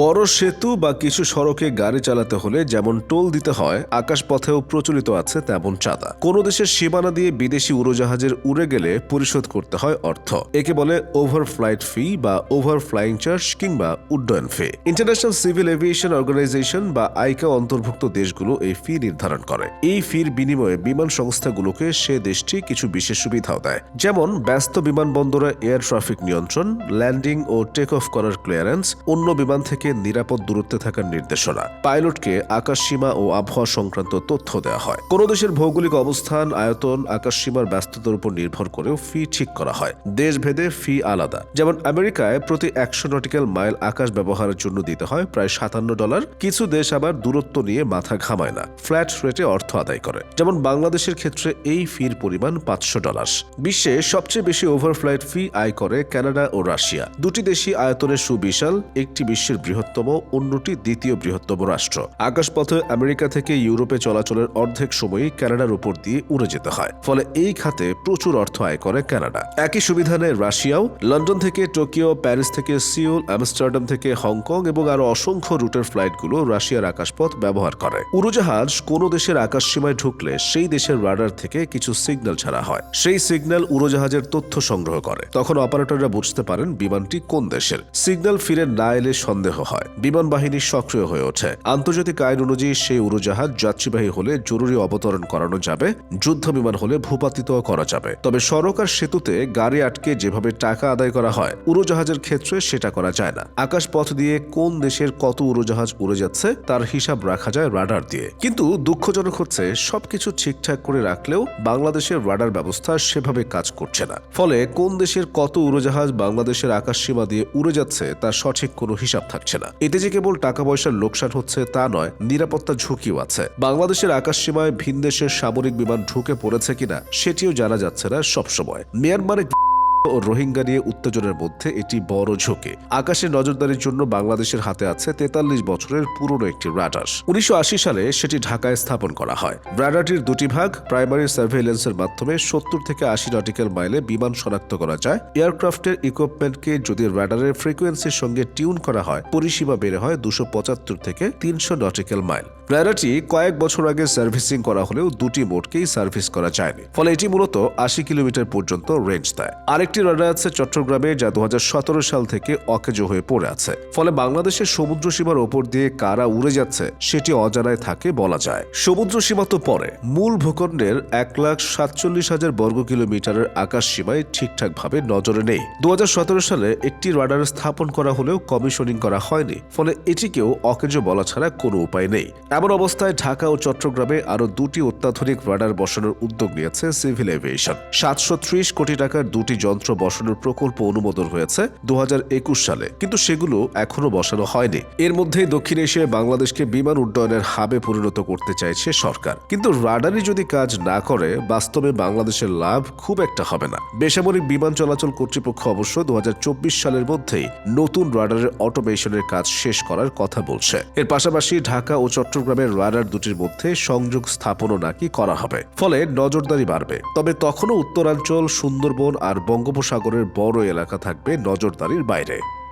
বড় সেতু বা কিছু সড়কে গাড়ি চালাতে হলে যেমন টোল দিতে হয়, আকাশপথেও প্রচলিত আছে তেমন চাঁদা। কোনো দেশের সীমানা দিয়ে বিদেশি উড়োজাহাজের উড়ে গেলে পরিশোধ করতে হয় অর্থ। একে বলে ওভার ফ্লাইট ফি বা ওভার ফ্লাইং চার্জ কিংবা উড্ডয়ন fee international civil aviation organization বা আইকা অন্তর্ভুক্ত দেশগুলো এই ফি নির্ধারণ করে। এই ফির বিনিময়ে বিমান সংস্থাগুলোকে সে দেশটি কিছু বিশেষ সুবিধাও দেয়। যেমন ব্যস্ত বিমানবন্দরে এয়ার ট্রাফিক নিয়ন্ত্রণ ল্যান্ডিং ও টেক অফ করার ক্লিয়ারেন্স অন্য বিমান থেকে নিরাপদ দূরত্বে থাকার নির্দেশনা। পাইলটকে আকাশসীমা ও আবহাওয়া সংক্রান্ত তথ্য দেওয়া হয়। কোন দেশের ভৌগোলিক অবস্থান, আয়তন, আকাশসীমার ব্যস্ততার উপর নির্ভর করেও ফি ঠিক করা হয়। দেশভেদে ফি আলাদা। যেমন আমেরিকায় প্রতি একশো নটিক্যাল মাইল আকাশ ব্যবহারের জন্য দিতে হয় প্রায় সাতান্ন ডলার। কিছু দেশ আবার দূরত্ব নিয়ে মাথা ঘামায় না। ফ্ল্যাট রেটে অর্থ আদায় করে। যেমন বাংলাদেশের ক্ষেত্রে এই ফির পরিমাণ পাঁচশো ডলার। বিশ্বে সবচেয়ে বেশি ওভারফ্লাইট ফি আয় করে কানাডা ও রাশিয়া। দুটি দেশই আয়তনের সুবিশাল, একটি বিশ্বের বৃহত্তম অন্যটি দ্বিতীয় বৃহত্তম রাষ্ট্র। আকাশপথে আমেরিকা থেকে ইউরোপে চলাচলের অর্ধেক সময়ই কানাডার উপর দিয়ে উড়ে যেতে হয়। ফলে এই খাতে প্রচুর অর্থ আয় করে কানাডা। একই সুবিধা নেয় রাশিয়াও, লন্ডন থেকে টোকিও, প্যারিস থেকে সিওল আমস্টারডাম থেকে হংকং এবং আরও অসংখ্য রুটের ফ্লাইটগুলো রাশিয়ার আকাশপথ ব্যবহার করে। উড়োজাহাজ কোনো দেশের আকাশসীমায় ঢুকলে সেই দেশের রাডার থেকে কিছু সিগন্যাল ছাড়া হয়। সেই সিগন্যাল উড়োজাহাজের তথ্য সংগ্রহ করে। তখন অপারেটররা বুঝতে পারেন বিমানটি কোন দেশের। সিগন্যাল ফিরে না এলে সন্দেহ। হয়। বিমান বাহিনী সক্রিয় হয়ে ওঠে। আন্তর্জাতিক আইন অনুযায়ী সেই উড়োজাহাজ যাত্রীবাহী হলে জরুরি অবতরণ করানো যাবে, যুদ্ধ বিমান হলে ভূপাতিত করা যাবে। তবে সড়ক আর সেতুতে গাড়ি আটকে যেভাবে টাকা আদায় করা হয়, উড়োজাহাজের ক্ষেত্রে সেটা করা যায় না। আকাশপথ দিয়ে কোন দেশের কত উড়োজাহাজ উড়ে যাচ্ছে, তার হিসাব রাখা যায় রাডার দিয়ে। কিন্তু দুঃখজনক হচ্ছে, সবকিছু ঠিকঠাক করে রাখলেও বাংলাদেশের রাডার ব্যবস্থা সেভাবে কাজ করছে না। ফলে কোন দেশের কত উড়োজাহাজ বাংলাদেশের আকাশ সীমা দিয়ে উড়ে যাচ্ছে, তার সঠিক কোনো হিসাব থাকছে না। এতে যে কেবল টাকা পয়সার লোকসান হচ্ছে তা নয় নিরাপত্তা ঝুঁকিও আছে। বাংলাদেশের আকাশ সীমায় ভিন দেশের সামরিক বিমান ঢুকে পড়েছে কিনা, সেটিও জানা যাচ্ছে না সবসময়। মিয়ানমারে ও রোহিঙ্গা নিয়ে উত্তেজনার মধ্যে এটি বড় ঝুঁকি। আকাশে নজরদারির জন্য বাংলাদেশের হাতে আছে তেতাল্লিশ বছরের পুরনো একটি রাডার। উনিশশো সালে সেটি ঢাকায় স্থাপন করা হয়। রাডারটির দুটি ভাগ প্রাইমারি সার্ভেইলেন্সের মাধ্যমে সত্তর থেকে আশি নটিক্যাল মাইলে বিমান শনাক্ত করা যায়। এয়ারক্রাফটের ইকুইপমেন্টকে যদি রাডারের ফ্রিকোয়েন্সির সঙ্গে টিউন করা হয়, পরিসীমা বেড়ে হয় দুশো পঁচাত্তর থেকে তিনশো নটিক্যাল মাইল। রাডারটি কয়েক বছর আগে সার্ভিসিং করা হলেও দুটি মোটকেই সার্ভিস করা যায়নি। ফলে এটি মূলত আশি কিলোমিটার পর্যন্ত রেঞ্জ দেয়। আরেকটি রাডার আছে চট্টগ্রামে, যা দু হাজার সতেরো সাল থেকে অকেজো হয়ে পড়ে আছে। ফলে বাংলাদেশের সমুদ্র সীমার ওপর দিয়ে কারা উড়ে যাচ্ছে, সেটি অজানায় থাকে বলা যায়। সমুদ্র সীমা তো পরে। মূল ভূখণ্ডের এক লাখ সাতচল্লিশ হাজার বর্গ কিলোমিটারের আকাশ সীমায় ঠিকঠাকভাবে নজরে নেই। দু সালে একটি রাডার স্থাপন করা হলেও কমিশনিং করা হয়নি, ফলে এটিকেও অকেজো বলা ছাড়া কোনো উপায় নেই। এমন অবস্থায় ঢাকা ও চট্টগ্রামে আরও দুটি অত্যাধুনিক রাডার বসানোর উদ্যোগ নিয়েছে সিভিল এভিয়েশন। সাতশো ত্রিশ কোটি টাকার দুটি যন্ত্র বসানোর প্রকল্প অনুমোদন হয়েছে দু সালে। কিন্তু সেগুলো এখনও বসানো হয়নি। এর মধ্যেই দক্ষিণ এশিয়ায় বাংলাদেশকে বিমান উড্ডয়নের হাবে পরিণত করতে চাইছে সরকার। কিন্তু রাডারই যদি কাজ না করে, বাস্তবে বাংলাদেশের লাভ খুব একটা হবে না। বেসামরিক বিমান চলাচল কর্তৃপক্ষ অবশ্য দু সালের মধ্যেই নতুন রাডারের অটোমেশনের কাজ শেষ করার কথা বলছে। এর পাশাপাশি ঢাকা ও চট্টগ্রামের রাডার দুটির মধ্যে সংযোগ স্থাপনও নাকি করা হবে। ফলে নজরদারি বাড়বে। তবে তখনও উত্তরাঞ্চল, সুন্দরবন আর বঙ্গোপসাগরের বড় এলাকা থাকবে নজরদারির বাইরে।